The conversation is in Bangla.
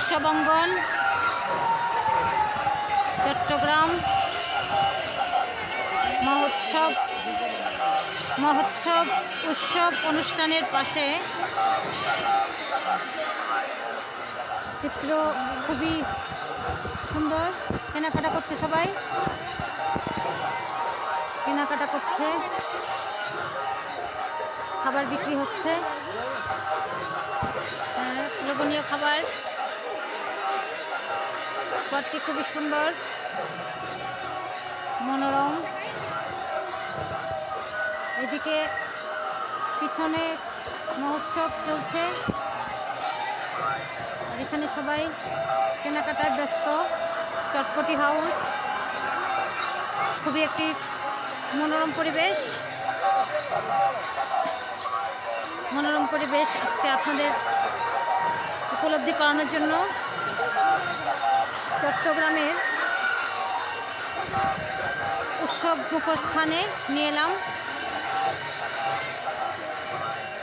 উৎসবাঙ্গন চট্টগ্রাম মহোৎসব মহোৎসব উৎসব অনুষ্ঠানের পাশে চিত্র খুবই সুন্দর। কেনাকাটা করছে সবাই। কেনাকাটা করছে। খাবার বিক্রি হচ্ছে। হ্যাঁ, লোভনীয় খাবার। ঘরটি খুবই সুন্দর, মনোরম। এদিকে পিছনে মহোৎসব চলছে। এখানে সবাই কেনাকাটায় ব্যস্ত, চটপটি হাউস। খুবই একটি মনোরম পরিবেশ। মনোরম পরিবেশ আজকে আপনাদের উপলব্ধি করানোর জন্য। চট্টগ্রামের উৎসব মুখস্থানে নিয়ে এলাম।